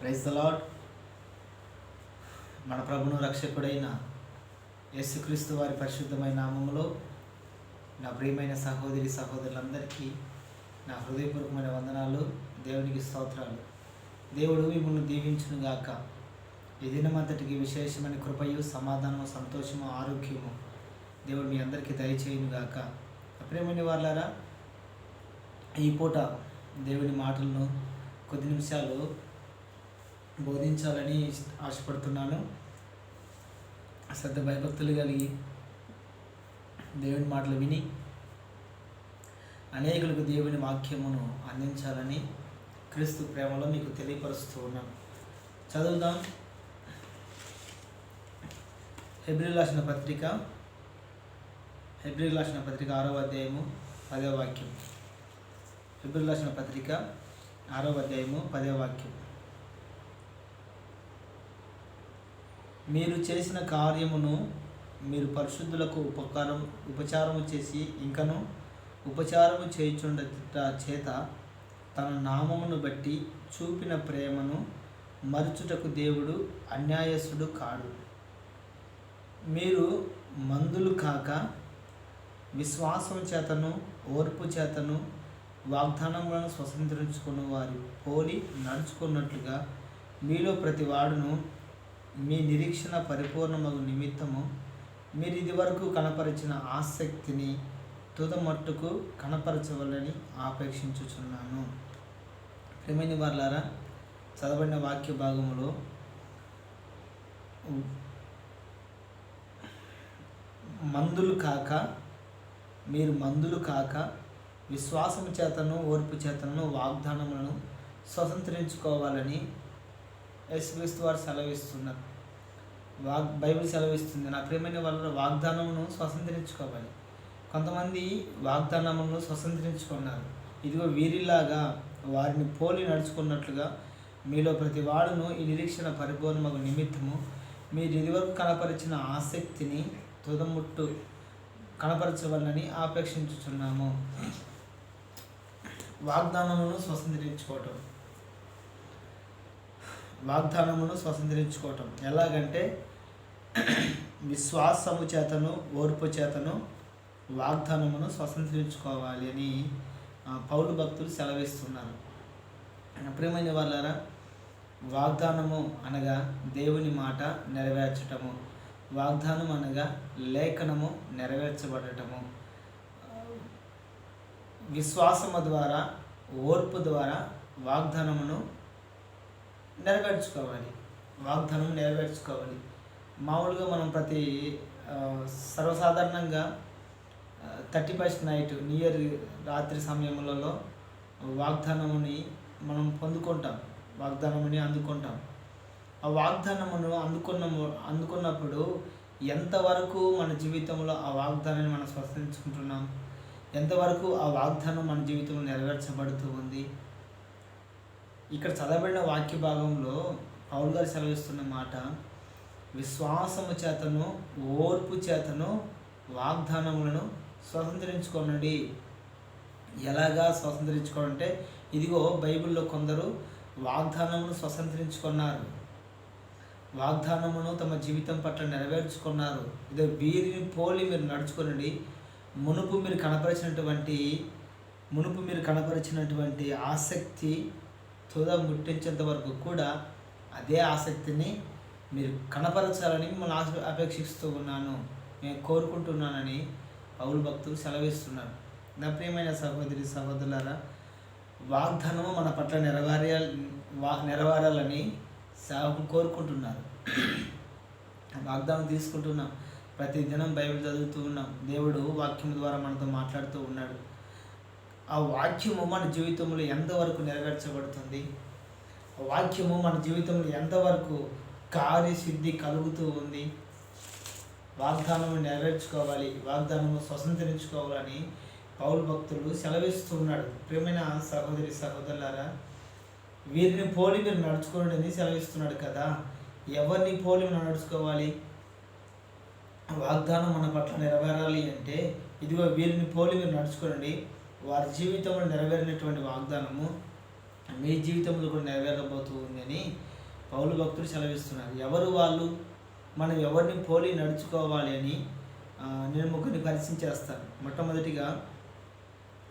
Praise lord మన ప్రభును రక్షకుడైన యేసుక్రీస్తు వారి పరిశుద్ధమైన నామములో నా ప్రియమైన సహోదరి సహోదరులందరికీ నా హృదయపూర్వకమైన వందనాలు దేవునికి స్తోత్రాలు. దేవుడు మిమ్మల్ని దీవించును గాక. ఈ దినమంతటికి విశేషమైన కృపయు సమాధానము సంతోషము ఆరోగ్యము దేవుడు మీ అందరికీ దయచేయును గాక. ప్రియమైన వాళ్ళారా ఈ పూట దేవుని మాటలను కొద్ది నిమిషాలు బోధించాలని ఆశపడుతున్నాను. శ్రద్ధ భయభక్తులు కలిగి దేవుని మాటలు విని అనేకులకు దేవుని వాక్యమును అందించాలని క్రీస్తు ప్రేమలో మీకు తెలియపరుస్తూ ఉన్నాను. చదువుదాం. హెబ్రిల్ రాసిన పత్రిక హెబ్రిల్ రాసిన పత్రిక ఆరో అధ్యాయము పదవ వాక్యం. హెబ్రిల్ రాసిన పత్రిక ఆరో అధ్యాయము పదవ వాక్యం. మీరు చేసిన కార్యమును మీరు పరిశుద్ధులకు ఉపకారం ఉపచారము చేసి ఇంకను ఉపచారము చేయుచుండట చేత తన నామమును బట్టి చూపిన ప్రేమను మరుచుటకు దేవుడు అన్యాయస్తుడు కాడు. మీరు మందులు కాక విశ్వాసం చేతను ఓర్పు చేతను వాగ్దానములను స్వతంత్రించుకున్న వారి పోలి నడుచుకున్నట్లుగా మీలో ప్రతి వాడును మీ నిరీక్షణ పరిపూర్ణమగు నిమిత్తము. మీరు ఇదివరకు కనపరిచిన ఆసక్తిని తుదమట్టుకు కనపరచవలని ఆపేక్షించుచున్నాను. ప్రేమైన వాళ్ళారా చదవబడిన వాక్య భాగంలో మందులు కాక మీరు మందులు కాక విశ్వాసము చేతను ఓర్పు చేతను వాగ్దానములను స్వతంత్రించుకోవాలని యేసుక్రీస్తు వారు సెలవిస్తున్నారు. వాగ్ బైబిల్ సెలవిస్తుంది. నా ప్రేమైన వాళ్ళ వాగ్దానమును స్వతంత్రించుకోవాలి. కొంతమంది వాగ్దానమును స్వతంత్రించుకున్నారు. ఇదిగో వీరిలాగా వారిని పోలి నడుచుకున్నట్లుగా మీలో ప్రతి వాడును ఈ నిరీక్షణ పరిపూర్ణమగు నిమిత్తము మీరు ఇదివరకు కనపరిచిన ఆసక్తిని తుదముట్టు కనపరచవాలని ఆపేక్షించుచున్నాము. వాగ్దానమును స్వతంత్రించుకోవటం. వాగ్దానమును స్వతంత్రించుకోవటం. ఎలాగంటే విశ్వాసము చేతను ఓర్పు చేతను వాగ్దానమును స్వతంత్రించుకోవాలి అని పౌలు భక్తులు సెలవిస్తున్నారు. ప్రియమైన వాళ్ళారా వాగ్దానము అనగా దేవుని మాట నెరవేర్చటము వాగ్దానం అనగా లేఖనము నెరవేర్చబడటము. విశ్వాసము ద్వారా ఓర్పు ద్వారా వాగ్దానమును నెరవేర్చుకోవాలి. వాగ్దానం నెరవేర్చుకోవాలి. మామూలుగా మనం ప్రతి సర్వసాధారణంగా thirty first night new year రాత్రి సమయములలో వాగ్దానముని మనం పొందుకుంటాం. వాగ్దానముని అందుకుంటాం. ఆ వాగ్దానమును అందుకున్న అందుకున్నప్పుడు ఎంతవరకు మన జీవితంలో ఆ వాగ్దానాన్ని మనం స్వస్థించుకుంటున్నాం? ఎంతవరకు ఆ వాగ్దానం మన జీవితంలో నెరవేర్చబడుతూ ఉంది? ఇక్కడ చదవబడిన వాక్య భాగంలో పౌరు గారు సెలవిస్తున్న మాట విశ్వాసము చేతను ఓర్పు చేతను వాగ్దానములను స్వతంత్రించుకోనండి. ఎలాగా స్వతంత్రించుకోనంటే ఇదిగో బైబిల్లో కొందరు వాగ్దానమును స్వతంత్రించుకున్నారు. వాగ్దానమును తమ జీవితం పట్ల నెరవేర్చుకున్నారు. ఇదో వీరిని పోలి మీరు నడుచుకోనండి. మునుపు మీరు కనపరిచినటువంటి మునుపు మీరు కనపరిచినటువంటి ఆసక్తి తుద ముట్టించేంత వరకు కూడా అదే ఆసక్తిని మీరు కనపరచాలని మిమ్మల్ని ఆశ అపేక్షిస్తూ ఉన్నాను. నేను కోరుకుంటున్నానని పౌరు భక్తులు సెలవిస్తున్నారు. నా ప్రియమైన సహోదరి సహోదరులారా వాగ్దానము మన పట్ల నెరవేర నెరవేరాలని సేవకులు కోరుకుంటున్నారు. వాగ్దానం తీసుకుంటున్నాం. ప్రతి దినం బైబిల్ చదువుతూ ఉన్నాం. దేవుడు వాక్యం ద్వారా మనతో మాట్లాడుతూ ఉన్నాడు. ఆ వాక్యము మన జీవితంలో ఎంతవరకు నెరవేర్చబడుతుంది? ఆ వాక్యము మన జీవితంలో ఎంతవరకు కార్యసిద్ధి కలుగుతూ ఉంది? వాగ్దానము నెరవేర్చుకోవాలి వాగ్దానము స్వతంత్రించుకోవాలని పౌరు భక్తులు సెలవిస్తున్నాడు. ప్రియమైన సహోదరి సహోదరులారా వీరిని పోలి మీరు నడుచుకోండి సెలవిస్తున్నాడు కదా. ఎవరిని పోలి మనం నడుచుకోవాలి? వాగ్దానం మన పట్ల నెరవేరాలి అంటే ఇదిగో వీరిని పోలి మీరు నడుచుకోండి. వారి జీవితంలో నెరవేరినటువంటి వాగ్దానము మీ జీవితంలో కూడా నెరవేరబోతూ ఉందని పౌలు భక్తులు సెలవిస్తున్నారు. ఎవరు వాళ్ళు? మనం ఎవరిని పోలి నడుచుకోవాలి అని నేను ముగ్గురిని పరిచయం చేస్తాను. మొట్టమొదటిగా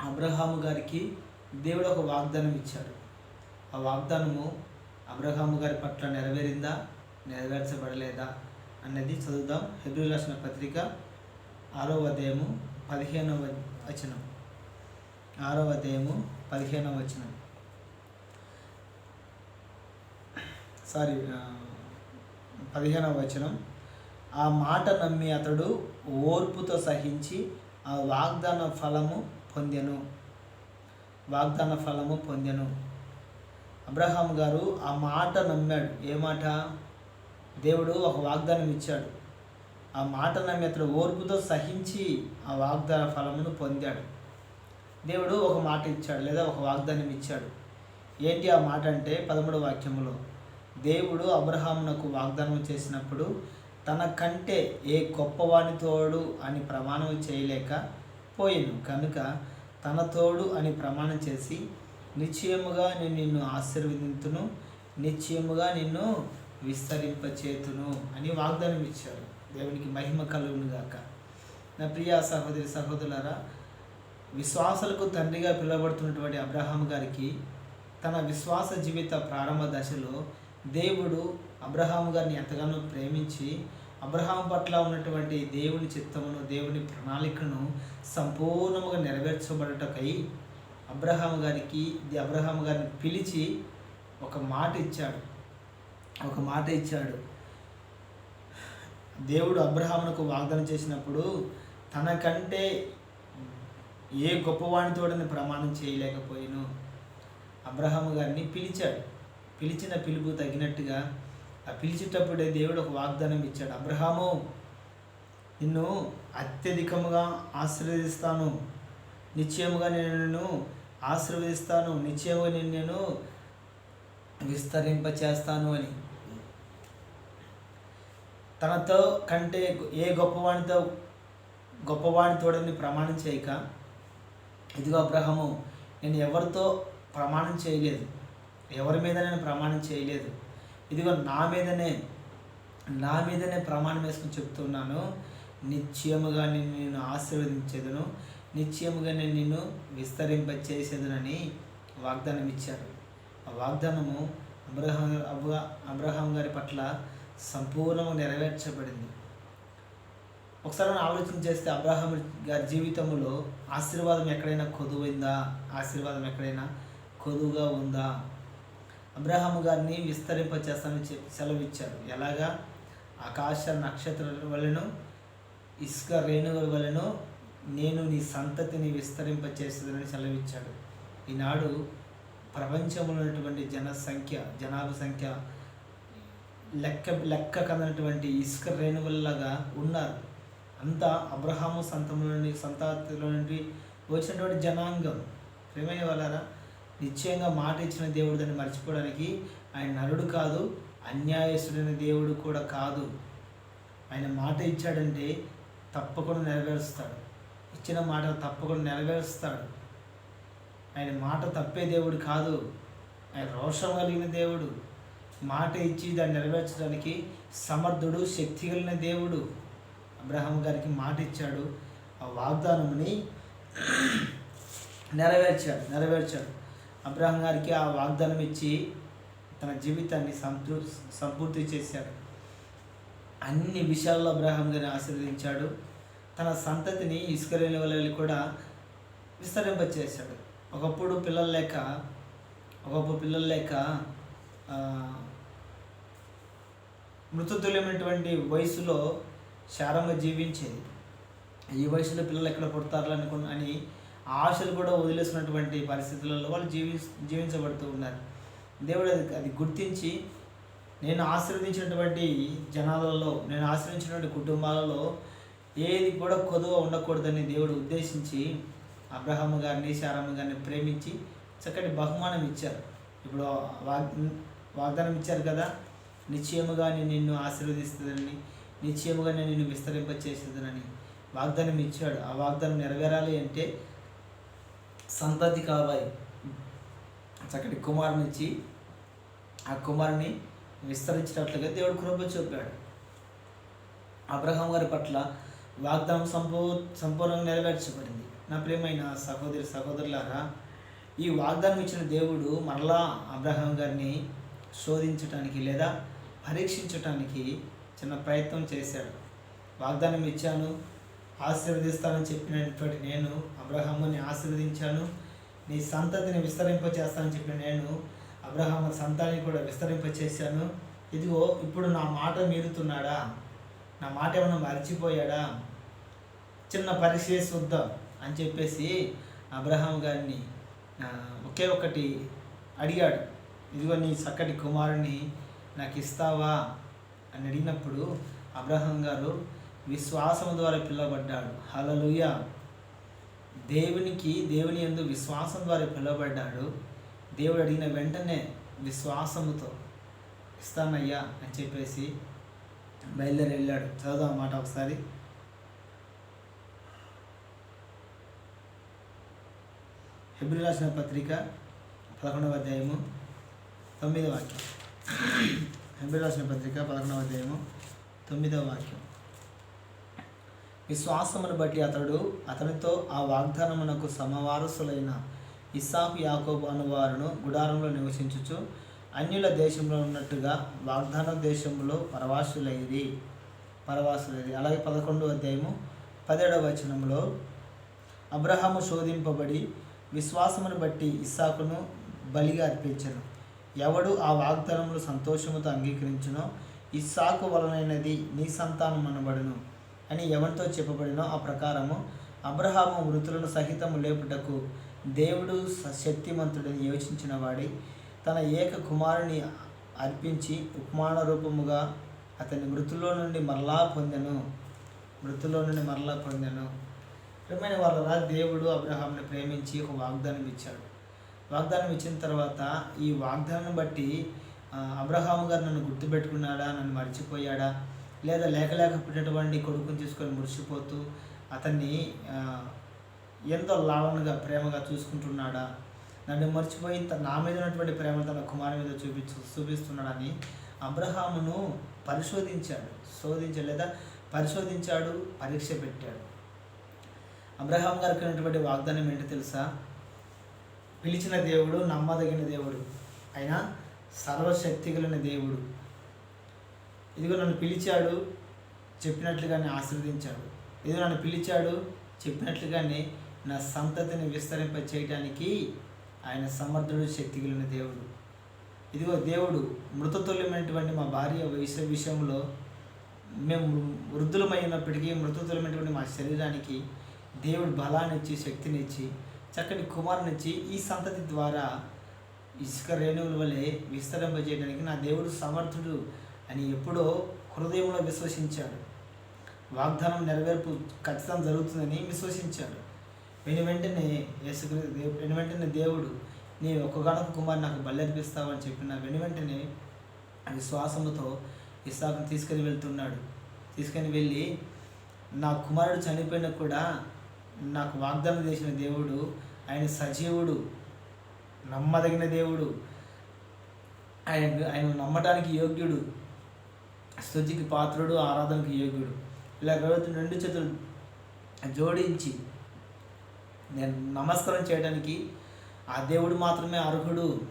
అబ్రహాము గారికి దేవుడు ఒక వాగ్దానం ఇచ్చాడు. ఆ వాగ్దానము అబ్రహాము గారి పట్ల నెరవేరిందా? నెరవేర్చబడలేదా? అన్నది చదువుదాం. హెబ్రిల్ రాసిన పత్రిక ఆరో అధ్యాయము పదిహేనవ వచనం. ఆరో అధ్యాయము పదిహేనవ వచనం. సారీ ఆ, పదిహేనవ వచనం. ఆ మాట నమ్మి అతడు ఓర్పుతో సహించి ఆ వాగ్దాన ఫలము పొందెను. వాగ్దాన ఫలము పొందెను. అబ్రహాం గారు ఆ మాట నమ్మాడు. ఏ మాట? దేవుడు ఒక వాగ్దానం ఇచ్చాడు. ఆ మాట నమ్మి అతడు ఓర్పుతో సహించి ఆ వాగ్దాన ఫలమును పొందాడు. దేవుడు ఒక మాట ఇచ్చాడు లేదా ఒక వాగ్దానం ఇచ్చాడు. ఏంటి ఆ మాట అంటే పదమూడు వాక్యములో దేవుడు అబ్రహామునకు వాగ్దానం చేసినప్పుడు తన కంటే ఏ గొప్పవాని తోడు అని ప్రమాణం చేయలేక పోయిను. కనుక తన తోడు అని ప్రమాణం చేసి నిశ్చయముగా నేను నిన్ను ఆశీర్వదింతును నిశ్చయముగా నిన్ను విస్తరింపచేతును అని వాగ్దానం ఇచ్చాడు. దేవునికి మహిమ కలుగును గాక నా ప్రియ సహోదరి సహోదరులరా విశ్వాసాలకు తండ్రిగా పిలువబడుతున్నటువంటి అబ్రహాం గారికి తన విశ్వాస జీవిత ప్రారంభ దశలో దేవుడు అబ్రహాం గారిని ఎంతగానో ప్రేమించి అబ్రహాం పట్ల ఉన్నటువంటి దేవుని చిత్తమును దేవుని ప్రణాళికను సంపూర్ణముగా నెరవేర్చబడటకై అబ్రహాం గారికి ది అబ్రహాం గారిని పిలిచి ఒక మాట ఇచ్చాడు. ఒక మాట ఇచ్చాడు. దేవుడు అబ్రహామునకు వాగ్దానం చేసినప్పుడు తనకంటే ఏ గొప్పవానితోడని ప్రమాణం చేయలేకపోయాను అబ్రహాము గారిని పిలిచాడు. పిలిచిన పిలుపు తగినట్టుగా ఆ పిలిచేటప్పుడే దేవుడు ఒక వాగ్దానం ఇచ్చాడు. అబ్రహాము నిన్ను అత్యధికముగా ఆశీర్వదిస్తాను. నిశ్చయముగా నేను నిన్ను ఆశీర్వదిస్తాను. నిశ్చయముగా నేను నేను విస్తరింప చేస్తాను అని. తనతో కంటే ఏ గొప్పవానితో గొప్పవాని తోడని ప్రమాణం చేయక ఇదిగో అబ్రహము నేను ఎవరితో ప్రమాణం చేయలేదు. ఎవరి మీద నేను ప్రమాణం చేయలేదు. ఇదిగో నా మీదనే నా మీదనే ప్రమాణం వేసుకుని చెప్తున్నాను. నిశ్చయముగా నేను నిన్ను ఆశీర్వదించేదను. నిశ్చయముగా నేను నిన్ను విస్తరింపచేసేదనని వాగ్దానం ఇచ్చారు. ఆ వాగ్దానము అబ్రహం అబ్రహం గారి పట్ల సంపూర్ణంగా నెరవేర్చబడింది. ఒకసారి మనం ఆలోచన చేస్తే అబ్రహాం గారి జీవితంలో ఆశీర్వాదం ఎక్కడైనా కొదువైందా? ఆశీర్వాదం ఎక్కడైనా కొదువుగా ఉందా? అబ్రహాము గారిని విస్తరింప చేస్తానని చెప్పి సెలవిచ్చారు. ఎలాగా? ఆకాశ నక్షత్ర వలెను ఇసుక రేణువుల వలెను నేను నీ సంతతిని విస్తరింప చేసేదని సెలవిచ్చాడు. ఈనాడు ప్రపంచంలో ఉన్నటువంటి జనసంఖ్య జనాభా సంఖ్య లెక్క లెక్క కన్నటువంటి ఇసుక రేణువుల్లాగా ఉన్నారు. అంతా అబ్రహాము సంతంలో నుండి సంతాతిలో నుండి వచ్చినటువంటి జనాంగం. ప్రేమయ్య వాళ్ళారా నిశ్చయంగా మాట ఇచ్చిన దేవుడు దాన్ని మర్చిపోవడానికి ఆయన నరుడు కాదు అన్యాయస్తుడైన దేవుడు కూడా కాదు. ఆయన మాట ఇచ్చాడంటే తప్పకుండా నెరవేరుస్తాడు. ఇచ్చిన మాట తప్పకుండా నెరవేరుస్తాడు. ఆయన మాట తప్పే దేవుడు కాదు. ఆయన రోషం కలిగిన దేవుడు. మాట ఇచ్చి దాన్ని నెరవేర్చడానికి సమర్థుడు శక్తి కలిగిన దేవుడు. అబ్రహాం గారికి మాట ఇచ్చాడు. ఆ వాగ్దానంని నెరవేర్చాడు నెరవేర్చాడు. అబ్రహం గారికి ఆ వాగ్దానం ఇచ్చి తన జీవితాన్ని సంతృ సంపూర్తి చేశాడు. అన్ని విషయాల్లో అబ్రహాం గారిని ఆశీర్వదించాడు. తన సంతతిని ఇసుకరేని వల్ల కూడా విస్తరింపచేశాడు ఒకప్పుడు పిల్లలు లేక ఒకప్పుడు పిల్లలు లేక ఆ, మృతతుల్యమైనటువంటి వయసులో శారంగా జీవించేది. ఈ వయసులో పిల్లలు ఎక్కడ పుడతారు అనుకున్న అని ఆశలు కూడా వదిలేసినటువంటి పరిస్థితులలో వాళ్ళు జీవి జీవించబడుతూ ఉన్నారు. దేవుడు అది అది గుర్తించి నేను ఆశీర్వదించినటువంటి జనాలలో నేను ఆశ్రయించినటువంటి కుటుంబాలలో ఏది కూడా కొదువ ఉండకూడదని దేవుడు ఉద్దేశించి అబ్రహాము గారిని శారమ్మ గారిని ప్రేమించి చక్కటి బహుమానం ఇచ్చారు. ఇప్పుడు వాగ్ వాగ్దానం ఇచ్చారు కదా నిశ్చయముగా నేను నిన్ను ఆశీర్వదిస్తుందని నిశ్చయముగా నేను నిన్ను విస్తరింపచేసేదనని వాగ్దానం ఇచ్చాడు. ఆ వాగ్దానం నెరవేరాలి అంటే సంతతి కావాలి చక్కటి కుమారునిచ్చి ఆ కుమారుని విస్తరించినట్లుగా దేవుడు కృప చూపాడు. అబ్రహాం గారి పట్ల వాగ్దానం సంపూ సంపూర్ణంగా నెరవేర్చబడింది. నా ప్రేమైన సహోదరి సహోదరులారా ఈ వాగ్దానం ఇచ్చిన దేవుడు మరలా అబ్రహాం గారిని శోధించటానికి లేదా పరీక్షించటానికి చిన్న ప్రయత్నం చేశాడు. వాగ్దానం ఇచ్చాను ఆశీర్వదిస్తానని చెప్పినటువంటి నేను అబ్రహాముని ఆశీర్వదించాను. నీ సంతతిని విస్తరింపచేస్తానని చెప్పిన నేను అబ్రహాము సంతాన్ని కూడా విస్తరింపచేశాను. ఇదిగో ఇప్పుడు నా మాట మీరుతున్నాడా? నా మాట ఏమైనా మర్చిపోయాడా? చిన్న పరీక్ష చూద్దాం అని చెప్పేసి అబ్రహాం గారిని ఒకే ఒకటి అడిగాడు. ఇదిగో నీ చక్కటి కుమారుని నాకు ఇస్తావా అని అడిగినప్పుడు అబ్రహం గారు విశ్వాసం ద్వారా పిలువబడ్డాడు. హలలుయ దేవునికి దేవుని ఎందు విశ్వాసం ద్వారా పిలువబడ్డాడు. దేవుడు అడిగిన వెంటనే విశ్వాసముతో ఇస్తానయ్యా అని చెప్పేసి బయలుదేరి వెళ్ళాడు చదువుదాం మాట ఒకసారి. హెబ్రి రాసిన పత్రిక పదకొండవ అధ్యాయము తొమ్మిదవ వాక్యం. హెబ్రి రాసిన పత్రిక పదకొండవ అధ్యాయము తొమ్మిదవ వాక్యం. విశ్వాసమును బట్టి అతడు అతనితో ఆ వాగ్దానమునకు సమవారసులైన ఇస్సాకు యాకోబు అనువారును గుడారంలో నివసించుచు అన్యుల దేశంలో ఉన్నట్టుగా వాగ్దాన దేశంలో పరవాసులైది పరవాసులైది అలాగే పదకొండవ అధ్యాయము పదిహేడవ వచనంలో అబ్రహాము శోధింపబడి విశ్వాసమును బట్టి ఇస్సాకును బలిగా అర్పించను. ఎవడు ఆ వాగ్దానములు సంతోషముతో అంగీకరించునో ఇస్సాకు వలనైనది నీ సంతానం అనబడును అని ఎవరితో చెప్పబడినో ఆ ప్రకారము అబ్రహాము మృతులను సహితము లేపుటకు దేవుడు శక్తిమంతుడని యోచించిన వాడి తన ఏక కుమారుని అర్పించి ఉపమాన రూపముగా అతని మృతుల్లో నుండి మరలా పొందెను. మృతుల్లో నుండి మరలా పొందెను. ప్రియమైన వాళ్ళ దేవుడు అబ్రహాంని ప్రేమించి ఒక వాగ్దానం ఇచ్చాడు వాగ్దానం ఇచ్చిన తర్వాత ఈ వాగ్దానం బట్టి అబ్రహాం గారు నన్ను గుర్తుపెట్టుకున్నాడా? నన్ను మర్చిపోయాడా? లేదా లేక లేక కొడుకుని తీసుకొని మురిసిపోతూ అతన్ని ఎంతో లావణగా ప్రేమగా చూసుకుంటున్నాడా? నన్ను మర్చిపోయి నా మీద ఉన్నటువంటి ప్రేమ తన కుమారు మీద చూపించు చూపిస్తున్నాడని అబ్రహామును పరిశోధించాడు. శోధించాడు లేదా పరిశోధించాడు పరీక్ష పెట్టాడు. అబ్రహాం గారికి ఉన్నటువంటి వాగ్దానం ఏంటో తెలుసా? పిలిచిన దేవుడు నమ్మదగిన దేవుడు. ఆయన సర్వశక్తి కలిగిన దేవుడు. ఇదిగో నన్ను పిలిచాడు చెప్పినట్లుగానే ఆశీర్వదించాడు. ఇదిగో నన్ను పిలిచాడు చెప్పినట్లుగానే నా సంతతిని విస్తరింప చేయటానికి ఆయన సమర్థుడు శక్తి కలిగిన దేవుడు. ఇదిగో దేవుడు మృతతుల్యమైనటువంటి మా భార్య వయసు విషయంలో మేము వృద్ధులమై ఉన్నప్పటికీ మృతతుల్యమైనటువంటి మా శరీరానికి దేవుడు బలాన్ని ఇచ్చి శక్తినిచ్చి చక్కని కుమారునిచ్చి ఈ సంతతి ద్వారా ఇసుక రేణువుల వలె విస్తరింపజేయడానికి నా దేవుడు సమర్థుడు అని ఎప్పుడో హృదయంలో విశ్వసించాడు. వాగ్దానం నెరవేర్పు ఖచ్చితం జరుగుతుందని విశ్వసించాడు. వెను వెంటనే యేసుక్రీ వెను వెంటనే దేవుడు నీ ఒక్కగానొక కుమారు నాకు బల్లెర్పిస్తావని చెప్పిన వెను వెంటనే విశ్వాసముతో ఇసాకును తీసుకొని వెళ్తున్నాడు. తీసుకొని వెళ్ళి నా కుమారుడు చనిపోయినా కూడా నాకు వాగ్దానం చేసిన దేవుడు ఆయన సజీవుడు నమ్మదగిన దేవుడు ఆయన ఆయన నమ్మటానికి యోగ్యుడు స్థుతికి పాత్రుడు ఆరాధనకి యోగ్యుడు. ఇలా రోజు రెండు చేతులు జోడించి నేను నమస్కారం చేయడానికి ఆ దేవుడు మాత్రమే అర్హుడు.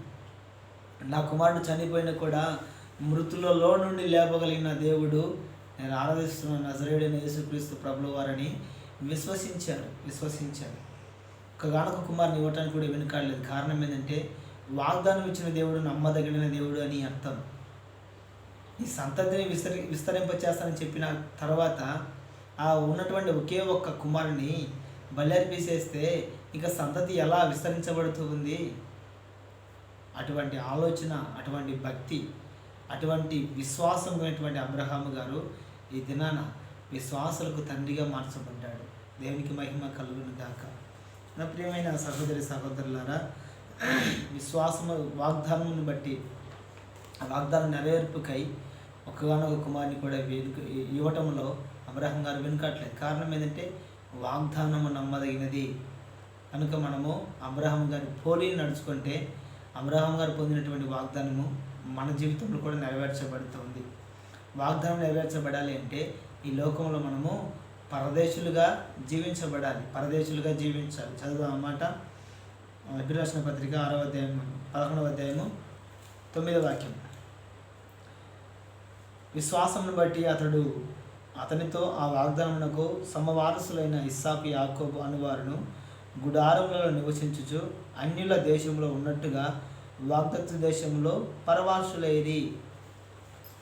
నా కుమారుడు చనిపోయినా కూడా మృతులలో నుండి లేపగలిగిన దేవుడు. నేను ఆరాధిస్తున్న నజరేడైన యేసుక్రీస్తు ప్రభుల వారని విశ్వసించారు విశ్వసించారు. ఒకగానొక కుమారుని ఇవ్వటానికి కూడా వెనుకాడలేదు. కారణం ఏంటంటే వాగ్దానం ఇచ్చిన దేవుడు నమ్మదగిన దేవుడు అని అర్థం. ఈ సంతతిని విస్తరి విస్తరింపచేస్తానని చెప్పిన తర్వాత ఆ ఉన్నటువంటి ఒకే ఒక్క కుమారుని బలర్పేసేస్తే ఇక సంతతి ఎలా విస్తరించబడుతుంది? అటువంటి ఆలోచన అటువంటి భక్తి అటువంటి విశ్వాసం ఉన్నటువంటి అబ్రహాము గారు ఈ దినాన విశ్వాసులకు తండ్రిగా మార్చబడ్డాడు. దేవునికి మహిమ కలుగును గాక. నా ప్రియమైన సహోదరి సహోదరులారా విశ్వాసము వాగ్దానమును బట్టి ఆ వాగ్దానం నెరవేర్పుకై ఒకగానొక కుమారుని కూడా వెనుక ఇవ్వటంలో అబ్రహం గారు వెనుకట్లేదు కారణం ఏంటంటే వాగ్దానము నమ్మదగినది. కనుక మనము అబ్రహం గారి పోలిని నడుచుకుంటే అబ్రహం గారు పొందినటువంటి వాగ్దానము మన జీవితంలో కూడా నెరవేర్చబడుతుంది. వాగ్దానం నెరవేర్చబడాలి అంటే ఈ లోకంలో మనము పరదేశులుగా జీవించబడాలి. పరదేశులుగా జీవించాలి. చదువు అన్నమాట. అభిలాషణ పత్రిక ఆరవ అధ్యాయం పదకొండవ అధ్యాయము తొమ్మిదవ వాక్యం. విశ్వాసమును బట్టి అతడు అతనితో ఆ వాగ్దానమునకు సమవారసులైన ఇస్సాకు యాకోబు అనువారును గుడారములలో నివసించుచు అన్యుల దేశంలో ఉన్నట్టుగా వాగ్దత్తు దేశంలో పరవాసులైరి.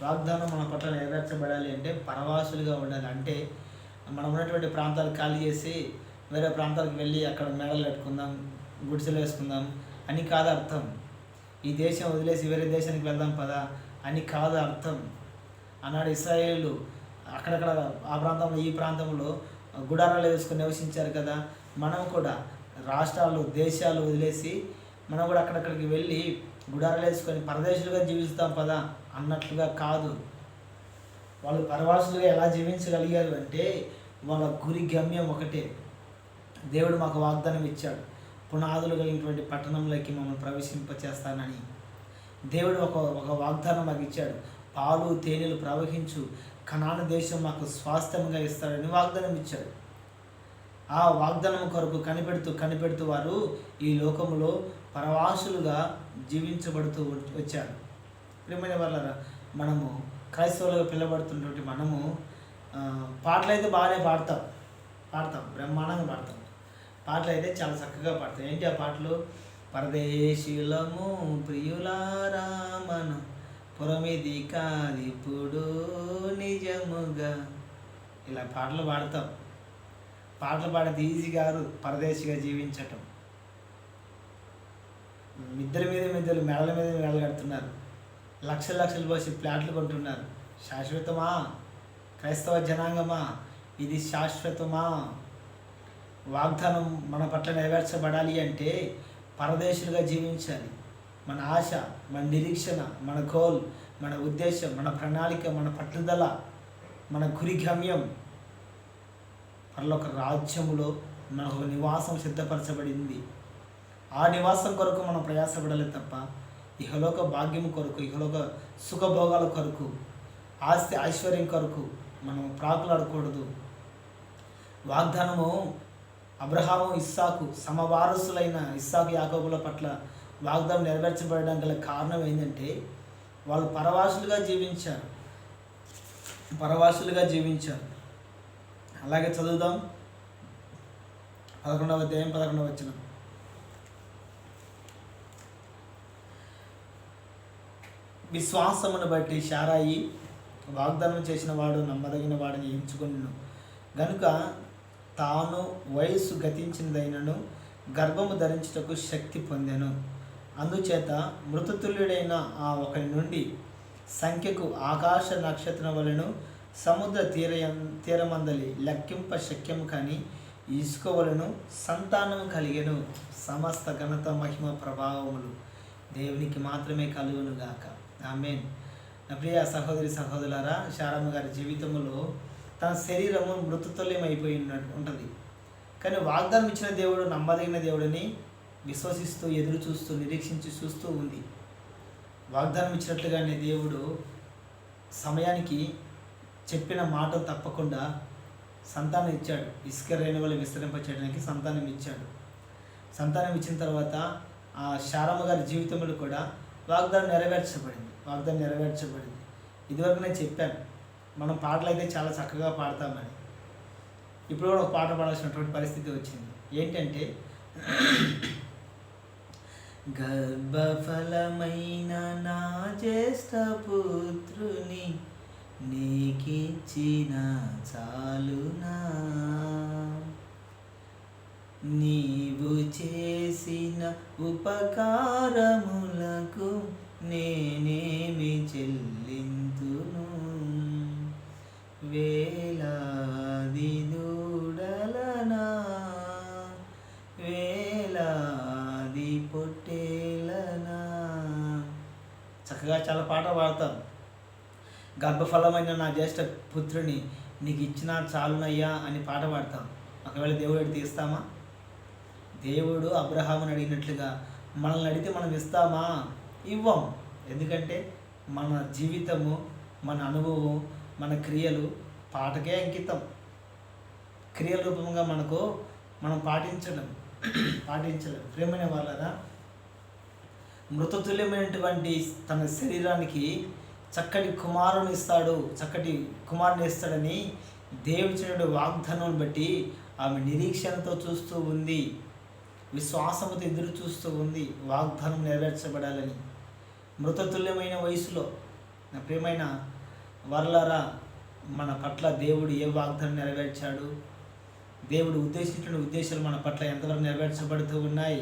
వాగ్దానం మన పట్ల నెరవేర్చబడాలి అంటే పరవాసులుగా ఉండాలి. అంటే మనం ఉన్నటువంటి ప్రాంతాలు ఖాళీ చేసి వేరే ప్రాంతాలకు వెళ్ళి అక్కడ మెడలు కట్టుకుందాం గుడిసెలు వేసుకుందాం అని కాదు అర్థం. ఈ దేశం వదిలేసి వేరే దేశానికి వెళ్దాం పదా అని కాదు అర్థం. ఆనాడు ఇస్రాయేళ్ళు అక్కడక్కడ ఆ ప్రాంతంలో ఈ ప్రాంతంలో గుడారాలు వేసుకుని నివసించారు కదా. మనం కూడా రాష్ట్రాలు దేశాలు వదిలేసి మనం కూడా అక్కడక్కడికి వెళ్ళి గుడారాలు వేసుకొని పరదేశులుగా జీవిస్తాం పదా అన్నట్లుగా కాదు. వాళ్ళు పరవాసులుగా ఎలా జీవించగలిగారు అంటే వాళ్ళ గురి గమ్యం ఒకటే. దేవుడు మాకు వాగ్దానం ఇచ్చాడు. పునాదులు కలిగినటువంటి పట్టణంలోకి మమ్మల్ని ప్రవేశింపచేస్తానని. దేవుడు ఒక ఒక వాగ్దానం మాకు ఇచ్చాడు. పాలు తేనెలు ప్రవహించు. కనాన దేశం మాకు స్వాస్థ్యంగా ఇస్తాడని వాగ్దానం ఇచ్చాడు. ఆ వాగ్దానం కొరకు కనిపెడుతూ కనిపెడుతూ వారు ఈ లోకంలో పరవాసులుగా జీవించబడుతూ వచ్చారు. ప్రియమైన వాళ్ళ మనము క్రైస్తవులుగా పిలబడుతున్నటువంటి మనము పాటలైతే పాటలు అయితే బాగానే పాడతాం. పాడతాం బ్రహ్మాండంగా పాడతాం. పాటలు అయితే చాలా చక్కగా పాడతాం. ఏంటి ఆ పాటలు? పరదేశీలము ప్రియులారా మన పురమిది కాదిప్పుడు నిజముగా. ఇలా పాటలు పాడతాం. పాటలు పాడేది ఈజీ కాదు పరదేశిగా జీవించటం. మిద్దెల మీద మిద్దెలు మెడల మీద మెడలు కడుతున్నారు. లక్షల లక్షలు పోసి ప్లాట్లు కొంటున్నారు. శాశ్వతమా? క్రైస్తవ జనాంగమా? ఇది శాశ్వతమా? వాగ్దానం మన పట్ల నెరవేర్చబడాలి అంటే పరదేశులుగా జీవించాలి. మన ఆశ మన నిరీక్షణ మన గోల్ మన ఉద్దేశం మన ప్రణాళిక మన పట్టుదల మన గురి గమ్యం పరలోక రాజ్యములో మనకు నివాసం సిద్ధపరచబడింది. ఆ నివాసం కొరకు మనం ప్రయాసపడాలి తప్ప ఇహలోక భాగ్యం కొరకు ఇహలోక సుఖభోగాల కొరకు ఆస్తి ఐశ్వర్యం కొరకు మనం ప్రాకులాడకూడదు. వాగ్దానము అబ్రహాము ఇస్సాకు సమవారసులైన ఇస్సాకు యాకోబుల పట్ల వాగ్దానం నెరవేర్చబడడం గల కారణం ఏంటంటే వాళ్ళు పరవాసులుగా జీవించారు. పరవాసులుగా జీవించారు. అలాగే చదువుదాం. పదకొండవ అధ్యాయం పదకొండవ వచ్చినాం విశ్వాసమును బట్టి శారాయి వాగ్దానం చేసిన వాడు నమ్మదగిన వాడిని ఎంచుకున్నాను గనుక తాను వయస్సు గతించినదైనను గర్భము ధరించుటకు శక్తి పొందెను. అందుచేత మృతతుల్యుడైన ఆ ఒకరి నుండి సంఖ్యకు ఆకాశ నక్షత్రం వలను సముద్ర తీర తీరమందలి లెక్కింప శక్యము కానీ ఇసుక వలెను సంతానం కలిగెను. సమస్త ఘనత మహిమ ప్రభావములు దేవునికి మాత్రమే కలుగునుగాక. గాక ఆమెన్. నా ప్రియ సహోదరి సహోదరులారా శారమ్మ గారి జీవితంలో తన శరీరము మృతతుల్యం అయిపోయి ఉన్నట్టు ఉంటుంది. కానీ వాగ్దానం ఇచ్చిన దేవుడు నమ్మదగిన దేవుడని విశ్వసిస్తూ ఎదురు చూస్తూ నిరీక్షించి చూస్తూ ఉంది. వాగ్దానం ఇచ్చినట్లుగానే దేవుడు సమయానికి చెప్పిన మాట తప్పకుండా సంతానం ఇచ్చాడు. ఇసుక రేణువులు విస్తరింపచేయడానికి సంతానం ఇచ్చాడు. సంతానం ఇచ్చిన తర్వాత ఆ శారమ్మ గారి జీవితంలో కూడా వాగ్దానం నెరవేర్చబడింది. వాగ్దానం నెరవేర్చబడింది. ఇదివరకు నేను చెప్పాను మనం పాటలు అయితే చాలా చక్కగా పాడతామని. ఇప్పుడు కూడా ఒక పాట పాడాల్సినటువంటి పరిస్థితి వచ్చింది. ఏంటంటే గర్భఫలమైన నా జ్యేష్ఠ పుత్రుని నీకిచ్చిన చాలునా? నీవు చేసిన ఉపకారములకు నేనేమి చెల్లింతును? వేలాది దూడలనా? వేలాది పొట్టేలనా? చక్కగా చాలా పాట పాడతాం గర్భఫలమైన నా జ్యేష్ఠ పుత్రుని నీకు ఇచ్చిన చాలునయ్యా అని పాట పాడతాం. ఒకవేళ దేవుడు తీస్తామా దేవుడు అబ్రహాముని అడిగినట్లుగా మనల్ని అడిగితే మనం ఇస్తామా? ఇవ్వం ఎందుకంటే మన జీవితము మన అనుభవం మన క్రియలు పాటకే అంకితం. క్రియల రూపంగా మనకు మనం పాటించడం పాటించడం ప్రేమైన వాళ్ళరా మృతతుల్యమైనటువంటి తన శరీరానికి చక్కటి కుమారుని ఇస్తాడు చక్కటి కుమారుని ఇస్తాడని దేవుడు ఇచ్చినటువంటి వాగ్దానం బట్టి ఆమె నిరీక్షణతో చూస్తూ ఉంది. విశ్వాసముతో ఎదురు చూస్తూ ఉంది. వాగ్దానం నెరవేర్చబడాలని. మృతతుల్యమైన వయసులో నా ప్రియమైన వరలరా మన పట్ల దేవుడు ఏ వాగ్దానం నెరవేర్చాడు? దేవుడు ఉద్దేశించిన ఉద్దేశాలు మన పట్ల ఎంతవరకు నెరవేర్చబడుతూ ఉన్నాయి?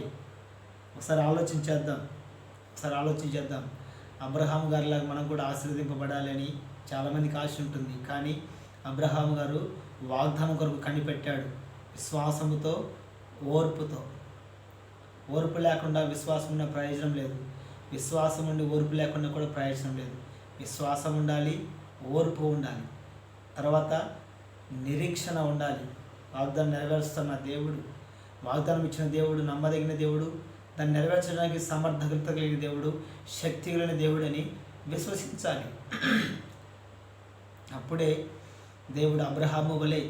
ఒకసారి ఆలోచించేద్దాం ఒకసారి ఆలోచించేద్దాం అబ్రహాం గారిలాగా మనం కూడా ఆశీర్వదింపబడాలని చాలామందికి ఆశ ఉంటుంది. కానీ అబ్రహాం గారు వాగ్దానం కొరకు కనిపెట్టాడు. విశ్వాసముతో ఓర్పుతో. ఓర్పు లేకుండా విశ్వాసం ఉన్న ప్రయోజనం లేదు. విశ్వాసం ఉండి ఓర్పు లేకుండా కూడా ప్రయోజనం లేదు. విశ్వాసం ఉండాలి ఓర్పు ఉండాలి. తర్వాత నిరీక్షణ ఉండాలి. వాగ్దానం నెరవేరుస్తున్న దేవుడు వాగ్దానం ఇచ్చిన దేవుడు నమ్మదగిన దేవుడు దాన్ని నెరవేర్చడానికి సమర్థత కలిగిన దేవుడు శక్తి కలిగిన దేవుడు అని విశ్వసించాలి. అప్పుడే దేవుడు అబ్రహాము వలె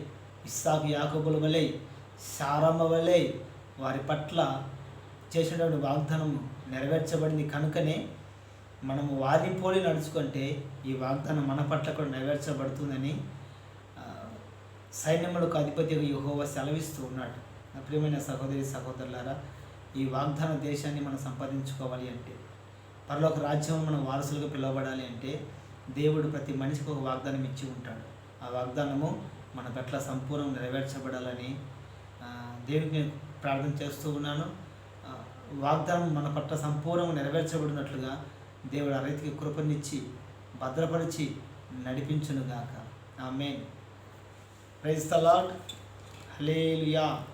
ఇస్సాకు యాకబుల వలె సారమ్మ వలె వారి పట్ల చేసినటువంటి వాగ్దానము నెరవేర్చబడింది. కనుకనే మనము వారిని పోలి నడుచుకుంటే ఈ వాగ్దానం మన పట్ల కూడా నెరవేర్చబడుతుందని సైన్యములకు అధిపతి యుహోవ సెలవిస్తూ ఉన్నాడు. నా ప్రియమైన సహోదరి సహోదరులారా ఈ వాగ్దాన దేశాన్ని మనం సంపాదించుకోవాలి అంటే పరలోక రాజ్యం మనం వారసులుగా పిలువబడాలి అంటే దేవుడు ప్రతి మనిషికి ఒక వాగ్దానం ఇచ్చి ఉంటాడు. ఆ వాగ్దానము మన పట్ల సంపూర్ణం నెరవేర్చబడాలని దేవుడికి నేను ప్రార్థన చేస్తూ ఉన్నాను. వాగ్దానం మన పట్ల సంపూర్ణంగా నెరవేర్చబడినట్లుగా దేవుడు ఆ రైతుకి కృపనిచ్చి భద్రపరిచి నడిపించునుగాక. Amen. Praise the Lord hallelujah